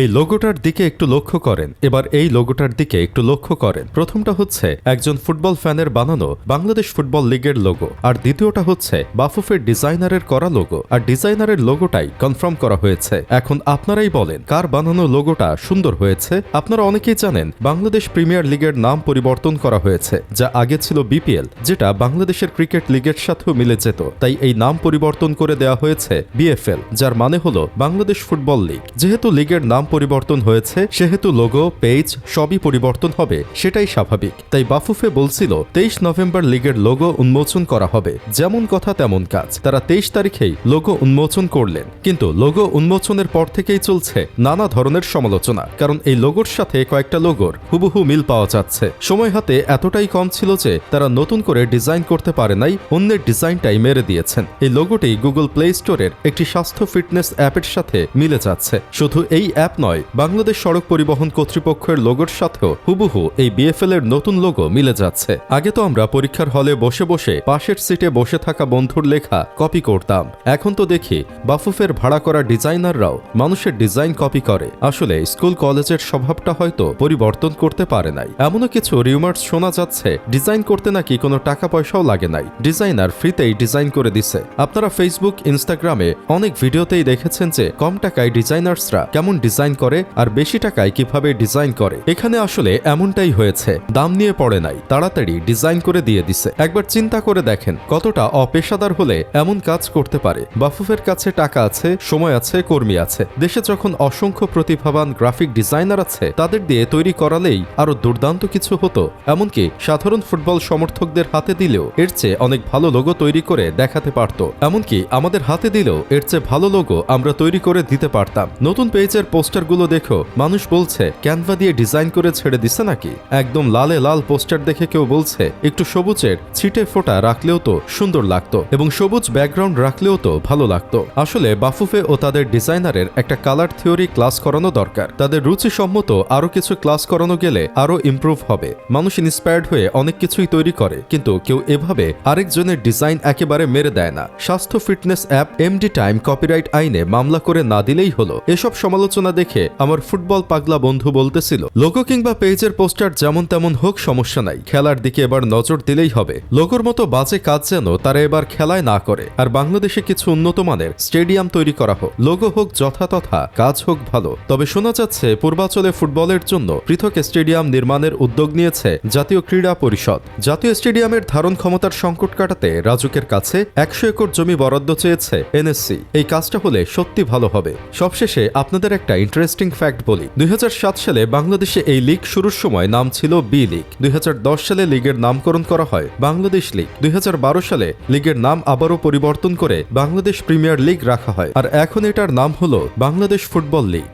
এই লোগোটার দিকে একটু লক্ষ্য করেন। এবার এই লোগোটার দিকে একটু লক্ষ্য করেন। প্রথমটা হচ্ছে একজন ফুটবল ফ্যানের বানানো বাংলাদেশ ফুটবল লিগের লোগো। আর দ্বিতীয়টা হচ্ছে বাফুফের ডিজাইনারের করা লোগো। আর ডিজাইনারের লোগোটাই কনফার্ম করা হয়েছে। এখন আপনারাই বলেন, কার বানানো লোগোটা সুন্দর হয়েছে? আপনারা অনেকেই জানেন, বাংলাদেশ প্রিমিয়ার লিগের নাম পরিবর্তন করা হয়েছে, যা আগে ছিল বিপিএল, যেটা বাংলাদেশের ক্রিকেট লিগের সাথেও মিলে যেত। তাই এই নাম পরিবর্তন করে দেওয়া হয়েছে বিএফএল, যার মানে হলো বাংলাদেশ ফুটবল লিগ। যেহেতু লিগের নাম পরিবর্তন হয়েছে, সেহেতু লোগো পেজ সবই পরিবর্তন হবে, সেটাই স্বাভাবিক। তাই বাফুফে বলছিল, তেইশ নভেম্বর লিগের লোগো উন্মোচন করা হবে। যেমন কথা তেমন কাজ। তারা তেইশ তারিখেই লোগো উন্মোচন করলেন। কিন্তু লোগো উন্মোচনের পর থেকেই চলছে নানা ধরনের সমালোচনা। কারণ এই লোগোর সাথে কয়েকটা লোগোর হুবহু মিল পাওয়া যাচ্ছে। সময় হাতে এতটাই কম ছিল যে, তারা নতুন করে ডিজাইন করতে পারে নাই, অন্যের ডিজাইনটাই মেরে দিয়েছেন। এই লোগোটি গুগল প্লে স্টোরের একটি স্বাস্থ্য ফিটনেস অ্যাপের সাথে মিলে যাচ্ছে। শুধু এই অ্যাপ নয়। বাংলাদেশ সড়ক পরিবহন কর্তৃপক্ষের লোগোর সাথেও হুবহু এই বিএফএল এর নতুন লোগো মিলে যাচ্ছে। আগে তো আমরা পরীক্ষার হলে বসে বসে পাশের সিটে বসে থাকা বন্ধুর লেখা কপি করতাম। এখন তো দেখি বাফুফের ভাড়া করা ডিজাইনাররাও মানুষের ডিজাইন কপি করে। আসলে স্কুল কলেজের স্বভাবটা হয়তো পরিবর্তন করতে পারে নাই। এমনও কিছু রিউমার্স শোনা যাচ্ছে, ডিজাইন করতে নাকি কোনো টাকা পয়সাও লাগে নাই। ডিজাইনার ফ্রিতেই ডিজাইন করে দিছে। আপনারা ফেসবুক ইনস্টাগ্রামে অনেক ভিডিওতেই দেখেছেন যে কম টাকায় ডিজাইনার্সরা কেমন ডিজাইন করে আর বেশি টাকায় কীভাবে ডিজাইন করে। এখানে আসলে এমনটাই হয়েছে। দাম নিয়ে পড়ে নাই। তাড়াতাড়ি ডিজাইন করে দিয়ে দিছে। একবার চিন্তা করে দেখেন, কতটা অপেশাদার হলে এমন কাজ করতে পারে। বাফুফের কাছে টাকা আছে, সময় আছে, কর্মী আছে। দেশে যখন অসংখ্য প্রতিভাবান গ্রাফিক ডিজাইনার আছে, তাদের দিয়ে তৈরি করালেই আরও দুর্দান্ত কিছু হতো। এমনকি সাধারণ ফুটবল সমর্থকদের হাতে দিলেও এর চেয়ে অনেক ভালো লোগো তৈরি করে দেখাতে পারত। এমনকি আমাদের হাতে দিলেও এর চেয়ে ভালো লোগো আমরা তৈরি করে দিতে পারতাম। নতুন পেজের পোস্টারগুলো দেখো। মানুষ বলছে, ক্যানভা দিয়ে ডিজাইন করে ছেড়ে দিছে নাকি? একদম লালে লাল পোস্টার দেখে কেউ বলছে, একটু সবুজের ছিটে ফোটা রাখলেও তো সুন্দর লাগতো এবং সবুজ ব্যাকগ্রাউন্ড রাখলেও তো ভালো লাগতো। আসলে বাফুফে ও তাদের ডিজাইনারের একটা কালার থিওরি ক্লাস করানো দরকার। তাদের রুচিসম্মত আরও কিছু ক্লাস করানো গেলে আরও ইমপ্রুভ হবে। মানুষ ইন্সপায়ার্ড হয়ে অনেক কিছুই তৈরি করে, কিন্তু কেউ এভাবে আরেকজনের ডিজাইন একেবারে মেরে দেয় না। স্বাস্থ্য fitness app MD time copyright আইনে মামলা করে না দিলেই হলো। এসব সমালোচনা দেখে আমার ফুটবল পাগলা বন্ধু বলতেছিল লোগো কিংবা পেজের পোস্টার যেমন তেমন হোক, সমস্যা নাই। খেলার দিকে এবার নজর দিলেই হবে। লোগোর মতো বাজে কাজ যেন তারা এবার খেলায় না করে। আর বাংলাদেশে কিছু উন্নত মানের স্টেডিয়াম তৈরি করা হোক। লোগো হোক যথাতথা কাজ হোক ভালো। তবে শোনা যাচ্ছে পূর্বাঞ্চলে ফুটবলের জন্য পৃথক স্টেডিয়াম নির্মাণের উদ্যোগ নিয়েছে জাতীয় ক্রীড়া পরিষদ। জাতীয় স্টেডিয়ামের ধারণ ক্ষমতার সংকট কাটাতে রাজুকের কাছে একশো একর জমি বরাদ্দ চেয়েছে এনএসসি। এই কাজটা হলে সত্যি ভালো হবে। সবশেষে আপনাদের একটা ইন্টারেস্টিং ফ্যাক্ট বলি। দুই হাজার সাত সালে বাংলাদেশে এই লিগ শুরুর সময় নাম ছিল বি লিগ। দুই সালে লিগের নামকরণ করা হয় বাংলাদেশ লিগ। দুই সালে লিগের নাম আবারও পরিবর্তন করে বাংলাদেশ প্রিমিয়ার লীগ রাখা হয়। আর এখন এটার নাম হল বাংলাদেশ ফুটবল লিগ।